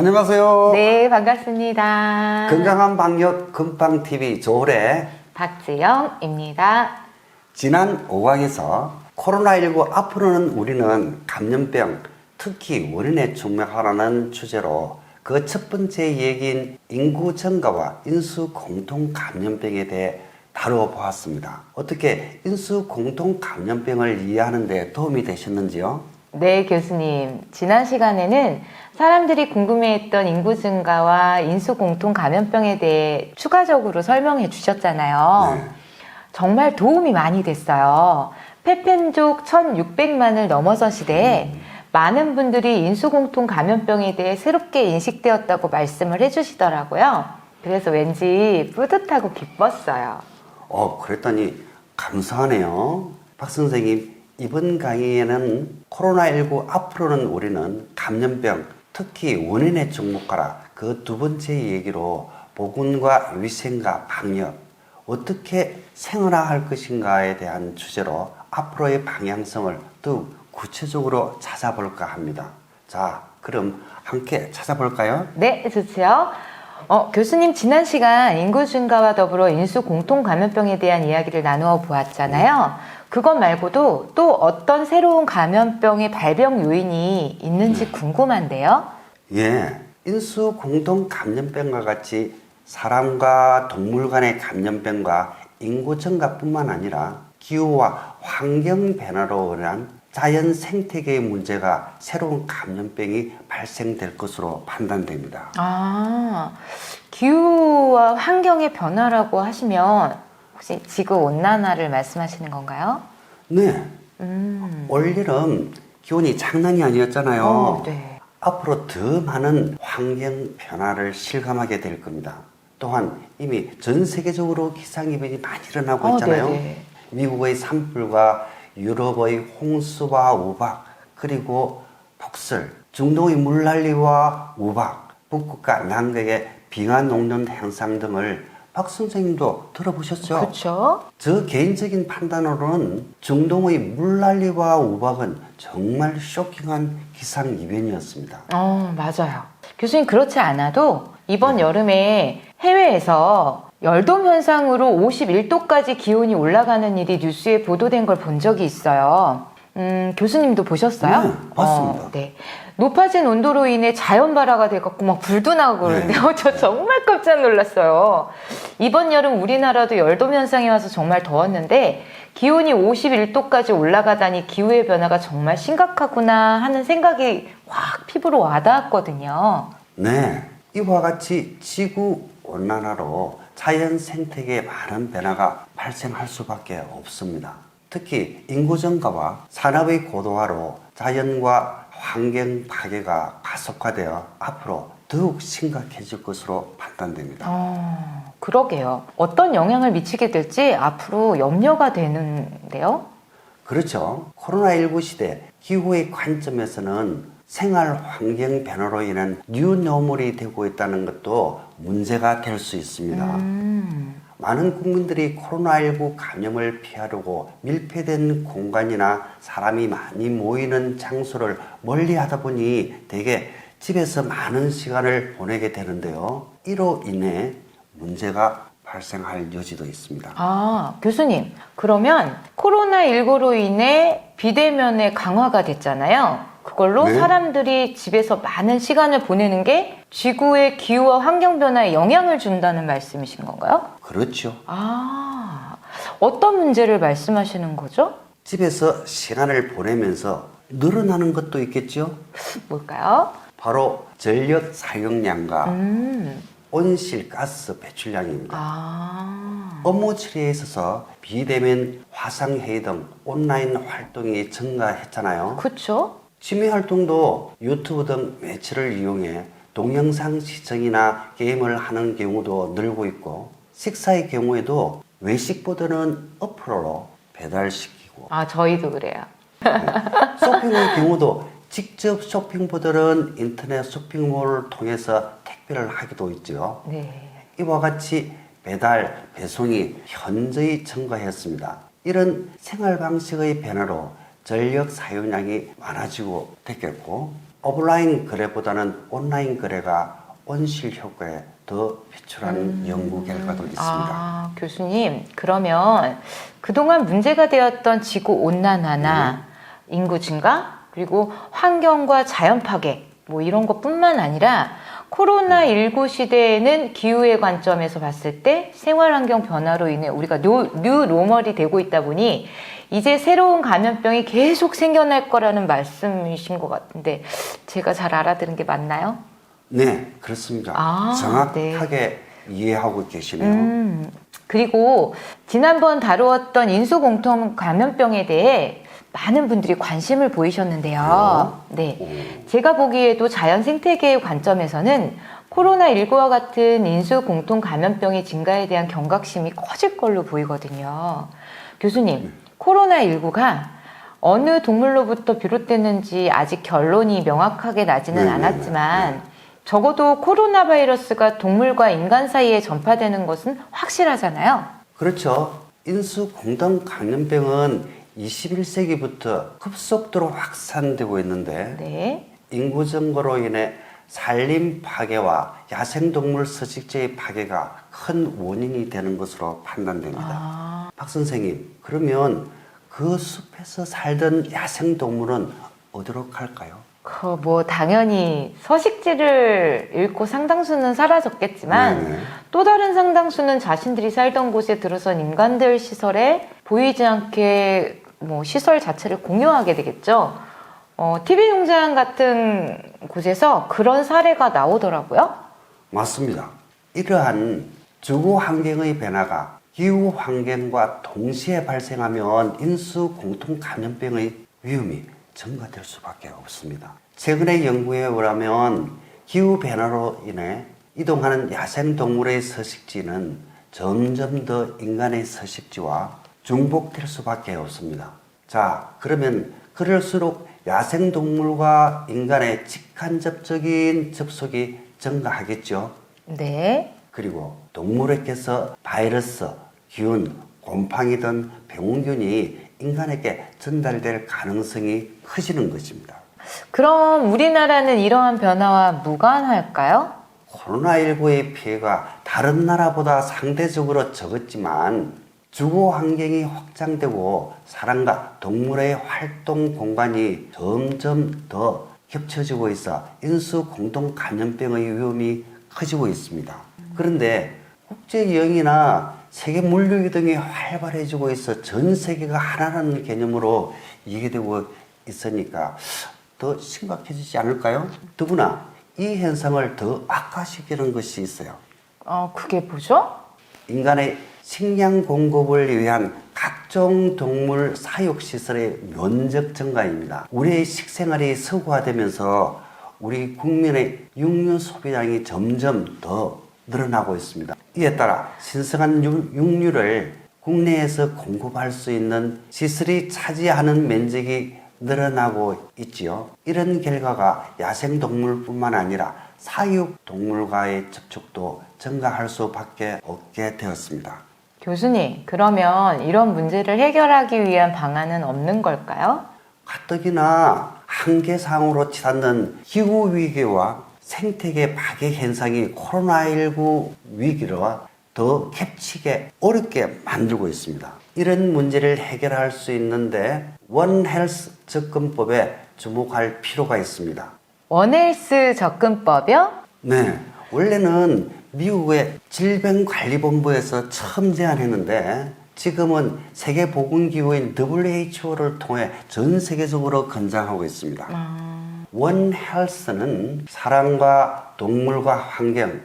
안녕하세요. 네, 반갑습니다. 건강한 방역 금빵TV 조래 박지영입니다. 지난 5강에서 코로나19 앞으로는 우리는 감염병, 특히 원인에 중명하라는 주제로 그 첫 번째 얘기인 인구 증가와 인수 공통 감염병에 대해 다루어 보았습니다. 어떻게 인수 공통 감염병을 이해하는 데 도움이 되셨는지요? 네, 교수님. 지난 시간에는 사람들이 궁금해했던 인구 증가와 인수 공통 감염병에 대해 추가적으로 설명해 주셨잖아요. 네. 정말 도움이 많이 됐어요. 페펜족 1600만을 넘어선 시대에 많은 분들이 인수 공통 감염병에 대해 새롭게 인식되었다고 말씀을 해 주시더라고요. 그래서 왠지 뿌듯하고 기뻤어요. 어, 그랬더니 감사하네요. 박 선생님, 이번 강의에는 코로나19 앞으로는 우리는 감염병, 특히 원인에 접목하라. 그 두 번째 얘기로 보건과 위생과 방역, 어떻게 생활할 것인가에 대한 주제로 앞으로의 방향성을 더 구체적으로 찾아볼까 합니다. 자, 그럼 함께 찾아볼까요? 네, 좋지요. 어, 교수님 지난 시간 인구 증가와 더불어 인수 공통 감염병에 대한 이야기를 나누어 보았잖아요. 그것 말고도 또 어떤 새로운 감염병의 발병 요인이 있는지 궁금한데요. 예, 인수 공통 감염병과 같이 사람과 동물 간의 감염병과 인구 증가뿐만 아니라 기후와 환경 변화로 인한 자연 생태계의 문제가 새로운 감염병이 발생될 것으로 판단됩니다. 아, 기후와 환경의 변화라고 하시면 혹시 지구 온난화를 말씀하시는 건가요? 네, 음. 올 여름 기온이 장난이 아니었잖아요. 어, 네. 앞으로 더 많은 환경 변화를 실감하게 될 겁니다. 또한 이미 전 세계적으로 기상이변이 많이 일어나고 어, 있잖아요. 네네. 미국의 산불과 유럽의 홍수와 우박, 그리고 폭설, 중동의 물난리와 우박, 북극과 남극의 빙하 녹는 현상 등을 박 선생님도 들어보셨죠? 그렇죠. 저 개인적인 판단으로는 중동의 물난리와 우박은 정말 쇼킹한 기상 이변이었습니다. 어, 맞아요. 교수님 그렇지 않아도 이번 여름에 해외에서 열돔 현상으로 51도까지 기온이 올라가는 일이 뉴스에 보도된 걸 본 적이 있어요. 음, 교수님도 보셨어요? 네, 봤습니다. 어, 네. 높아진 온도로 인해 자연 발화가 돼갖고 막 불도 나고 그러는데 네. 요 저 정말 깜짝 놀랐어요. 이번 여름 우리나라도 열돔 현상이 와서 정말 더웠는데 기온이 51도까지 올라가다니 기후의 변화가 정말 심각하구나 하는 생각이 확 피부로 와닿았거든요. 네, 이와 같이 지구 온난화로 자연 생태계에 많은 변화가 발생할 수밖에 없습니다. 특히 인구 증가와 산업의 고도화로 자연과 환경 파괴가 가속화되어 앞으로 더욱 심각해질 것으로 판단됩니다. 어, 그러게요. 어떤 영향을 미치게 될지 앞으로 염려가 되는데요. 그렇죠. 코로나19 시대 기후의 관점에서는 생활 환경 변화로 인한 뉴노멀이 되고 있다는 것도 문제가 될 수 있습니다. 음, 많은 국민들이 코로나19 감염을 피하려고 밀폐된 공간이나 사람이 많이 모이는 장소를 멀리 하다 보니 대개 집에서 많은 시간을 보내게 되는데요. 이로 인해 문제가 발생할 여지도 있습니다. 아, 교수님. 그러면 코로나19로 인해 비대면의 강화가 됐잖아요. 그걸로 네. 사람들이 집에서 많은 시간을 보내는 게 지구의 기후와 환경 변화에 영향을 준다는 말씀이신 건가요? 그렇죠. 아, 어떤 문제를 말씀하시는 거죠? 집에서 시간을 보내면서 늘어나는 것도 있겠죠. 뭘까요? 바로 전력 사용량과 음, 온실가스 배출량입니다. 아, 업무 처리에 있어서 비대면 화상회의 등 온라인 활동이 증가했잖아요. 그쵸? 취미 활동도 유튜브 등 매체를 이용해 동영상 시청이나 게임을 하는 경우도 늘고 있고 식사의 경우에도 외식보다는 어플로 배달시키고 아, 저희도 그래요. 쇼핑의 경우도 직접 쇼핑보다는 인터넷 쇼핑몰을 통해서 택배를 하기도 있죠. 네. 이와 같이 배달, 배송이 현저히 증가했습니다. 이런 생활 방식의 변화로 전력 사용량이 많아지고 됐겠고 오프라인 거래보다는 온라인 거래가 온실 효과에 더 비출한 연구 결과도 있습니다. 아, 교수님, 그러면 그동안 문제가 되었던 지구 온난화나 인구 증가, 그리고 환경과 자연 파괴, 뭐 이런 것뿐만 아니라 코로나19 시대에는 기후의 관점에서 봤을 때 생활 환경 변화로 인해 우리가 뉴, 뉴 노멀이 되고 있다 보니 이제 새로운 감염병이 계속 생겨날 거라는 말씀이신 것 같은데 제가 잘 알아들은 게 맞나요? 네, 그렇습니다. 아, 정확하게 이해하고 계시네요. 음, 그리고 지난번 다루었던 인수 공통 감염병에 대해 많은 분들이 관심을 보이셨는데요. 네. 오. 제가 보기에도 자연 생태계의 관점에서는 코로나19와 같은 인수 공통 감염병의 증가에 대한 경각심이 커질 걸로 보이거든요. 교수님, 코로나19가 어느 동물로부터 비롯됐는지 아직 결론이 명확하게 나지는 네, 네, 네, 않았지만 적어도 코로나 바이러스가 동물과 인간 사이에 전파되는 것은 확실하잖아요. 그렇죠. 인수 공동 감염병은 21세기부터 급속도로 확산되고 있는데 네. 인구 증가로 인해 산림 파괴와 야생동물 서식지의 파괴가 큰 원인이 되는 것으로 판단됩니다. 아, 박 선생님, 그러면 그 숲에서 살던 야생동물은 어디로 갈까요? 그 뭐 당연히 서식지를 잃고 상당수는 사라졌겠지만 네네. 또 다른 상당수는 자신들이 살던 곳에 들어선 인간들 시설에 보이지 않게 뭐 시설 자체를 공유하게 되겠죠. 어, TV 농장 같은 곳에서 그런 사례가 나오더라고요. 맞습니다. 이러한 주거 환경의 변화가 기후 환경과 동시에 발생하면 인수 공통 감염병의 위험이 증가될 수밖에 없습니다. 최근의 연구에 의하면 기후 변화로 인해 이동하는 야생 동물의 서식지는 점점 더 인간의 서식지와 중복될 수밖에 없습니다. 자, 그러면 그럴수록 야생 동물과 인간의 직간접적인 접촉이 증가하겠죠. 네. 그리고 동물에게서 바이러스, 균, 곰팡이 등 병균이 인간에게 전달될 가능성이 커지는 것입니다. 그럼 우리나라는 이러한 변화와 무관할까요? 코로나19의 피해가 다른 나라보다 상대적으로 적었지만 주거 환경이 확장되고 사람과 동물의 활동 공간이 점점 더 겹쳐지고 있어 인수 공동 감염병의 위험이 커지고 있습니다. 그런데 국제 여행이나 세계 물류 등이 활발해지고 있어 전 세계가 하나라는 개념으로 이해되고 있으니까 더 심각해지지 않을까요? 더구나 이 현상을 더 악화시키는 것이 있어요. 어, 그게 뭐죠? 인간의 식량 공급을 위한 각종 동물 사육 시설의 면적 증가입니다. 우리의 식생활이 서구화되면서 우리 국민의 육류 소비량이 점점 더 늘어나고 있습니다. 이에 따라 신성한 육- 육류를 국내에서 공급할 수 있는 시설이 차지하는 면적이 늘어나고 있지요. 이런 결과가 야생 동물뿐만 아니라 사육 동물과의 접촉도 증가할 수밖에 없게 되었습니다. 교수님, 그러면 이런 문제를 해결하기 위한 방안은 없는 걸까요? 가뜩이나 한계상으로 치닫는 기후 위기와 생태계 파괴 현상이 코로나19 위기와 더 겹치게 어렵게 만들고 있습니다. 이런 문제를 해결할 수 있는데 원헬스 접근법에 주목할 필요가 있습니다. 원헬스 접근법이요? 네, 원래는 미국의 질병관리본부에서 처음 제안했는데 지금은 세계보건기구인 WHO를 통해 전 세계적으로 권장하고 있습니다. 원 헬스는 사람과 동물과 환경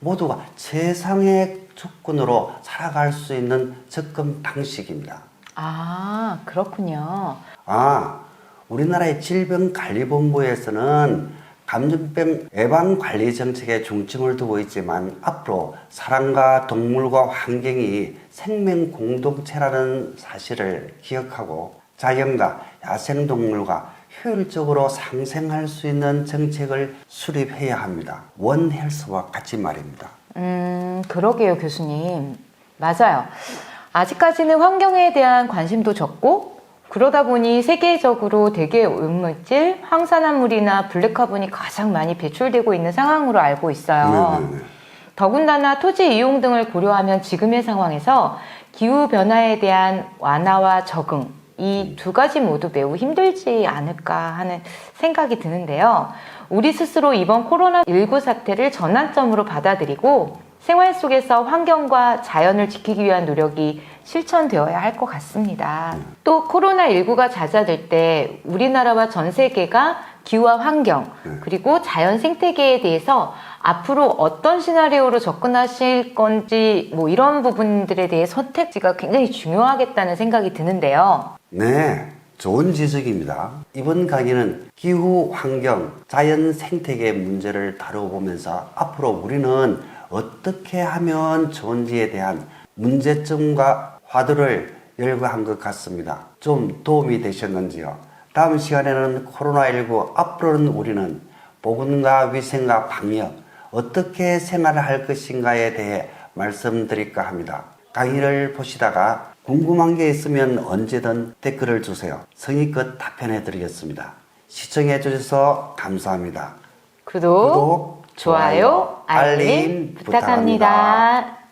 모두가 최상의 조건으로 살아갈 수 있는 접근 방식입니다. 아, 그렇군요. 아, 우리나라의 질병관리본부에서는 감염병 예방 관리 정책에 중점을 두고 있지만 앞으로 사람과 동물과 환경이 생명 공동체라는 사실을 기억하고 자연과 야생 동물과 효율적으로 상생할 수 있는 정책을 수립해야 합니다. 원 헬스와 같이 말입니다. 음, 그러게요, 교수님. 맞아요. 아직까지는 환경에 대한 관심도 적고, 그러다 보니 세계적으로 대기 오염물질, 황산화물이나 블랙카본이 가장 많이 배출되고 있는 상황으로 알고 있어요. 네, 네, 네. 더군다나 토지 이용 등을 고려하면 지금의 상황에서 기후 변화에 대한 완화와 적응 이 두 가지 모두 매우 힘들지 않을까 하는 생각이 드는데요. 우리 스스로 이번 코로나19 사태를 전환점으로 받아들이고 생활 속에서 환경과 자연을 지키기 위한 노력이 실천되어야 할 것 같습니다. 또 코로나19가 잦아들 때 우리나라와 전 세계가 기후와 환경 그리고 자연 생태계에 대해서 앞으로 어떤 시나리오로 접근하실 건지 뭐 이런 부분들에 대해 선택지가 굉장히 중요하겠다는 생각이 드는데요. 네, 좋은 지적입니다. 이번 강의는 기후, 환경, 자연 생태계 문제를 다뤄보면서 앞으로 우리는 어떻게 하면 좋은지에 대한 문제점과 화두를 열거한 것 같습니다. 좀 도움이 되셨는지요? 다음 시간에는 코로나19 앞으로는 우리는 보건과 위생과 방역 어떻게 생활을 할 것인가에 대해 말씀드릴까 합니다. 강의를 보시다가 궁금한 게 있으면 언제든 댓글을 주세요. 성의껏 답변해 드리겠습니다. 시청해 주셔서 감사합니다. 구독, 구독, 좋아요, 알림 부탁합니다.